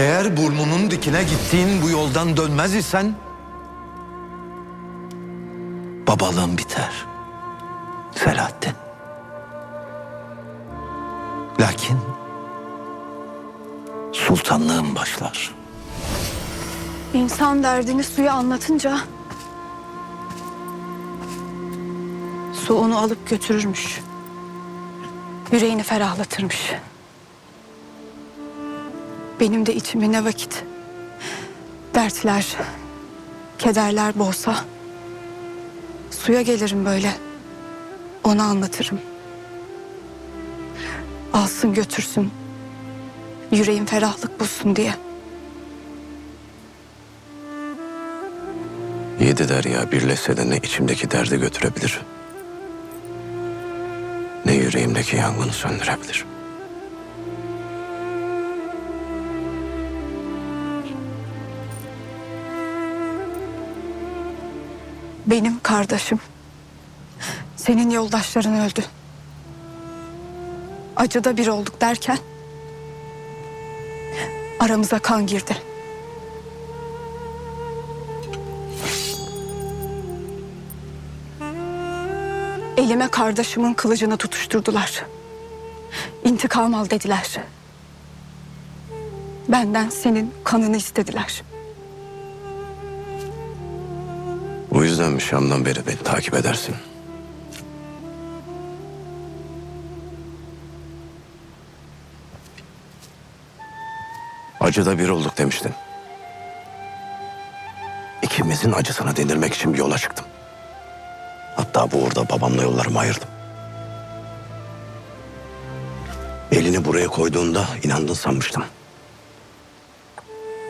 Eğer burnunun dikine gittiğin bu yoldan dönmez isen babalığın biter. Selahattin. Lakin sultanlığın başlar. İnsan derdini suya anlatınca su onu alıp götürürmüş. Yüreğini ferahlatırmış. Benim de içimi ne vakit dertler, kederler boğsa suya gelirim böyle. Ona anlatırım. Alsın götürsün. Yüreğim ferahlık bulsun diye. Yedi derya birleşse de ne içimdeki derdi götürebilir. Ne yüreğimdeki yangını söndürebilir. Benim kardeşim. Senin yoldaşların öldü. Acıda bir olduk derken aramıza kan girdi. Elime kardeşimin kılıcını tutuşturdular. İntikam al dediler. Benden senin kanını istediler. Yüzden Şam'dan beri beni takip edersin? Acıda bir olduk demiştin. İkimizin acısını dindirmek için bir yola çıktım. Hatta bu uğurda babamla yollarımı ayırdım. Elini buraya koyduğunda inandın sanmıştım.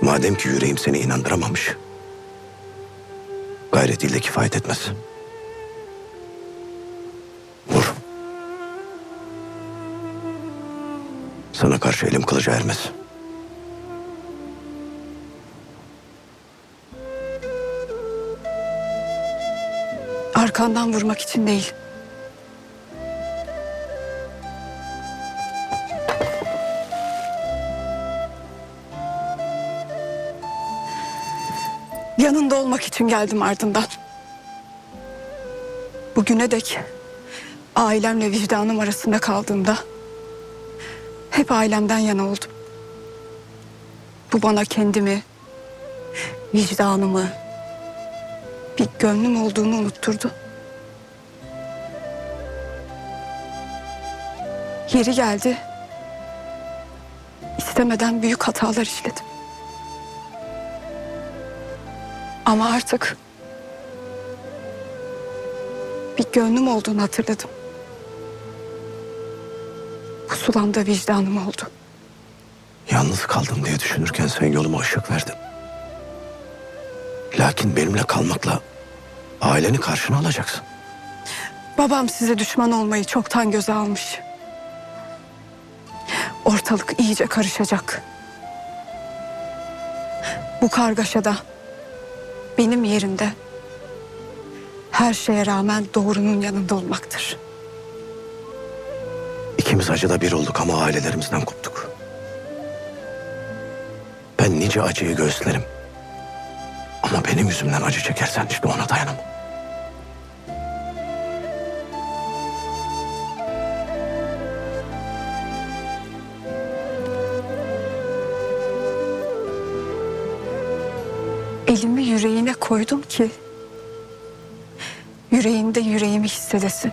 Madem ki yüreğim seni inandıramamış, gayretiyle kifayet etmez. Vur. Sana karşı elim kılıca ermez. Arkandan vurmak için değil. Yanında olmak için geldim ardından. Bugüne dek ailemle vicdanım arasında kaldığımda hep ailemden yana oldum. Bu bana kendimi, vicdanımı, bir gönlüm olduğunu unutturdu. Yeri geldi. istemeden büyük hatalar işledim. Ama artık bir gönlüm olduğunu hatırladım. Pusulam da vicdanım oldu. Yalnız kaldım diye düşünürken sen yoluma ışık verdin. Lakin benimle kalmakla aileni karşına alacaksın. Babam size düşman olmayı çoktan göze almış. Ortalık iyice karışacak. Bu kargaşada benim yerimde her şeye rağmen doğrunun yanında olmaktır. İkimiz acıda bir olduk ama ailelerimizden koptuk. Ben nice acıyı göğüslerim. Ama benim yüzümden acı çekersen işte ona dayanamam. Elimi yüreğine koydum ki yüreğinde yüreğimi hissedesin.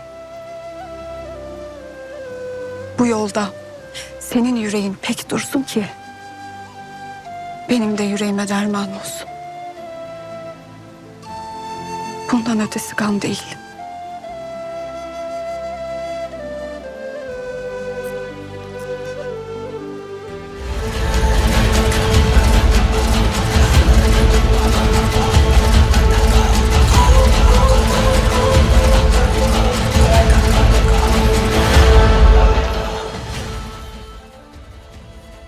Bu yolda senin yüreğin pek dursun ki benim de yüreğime derman olsun. Bundan ötesi gam değil.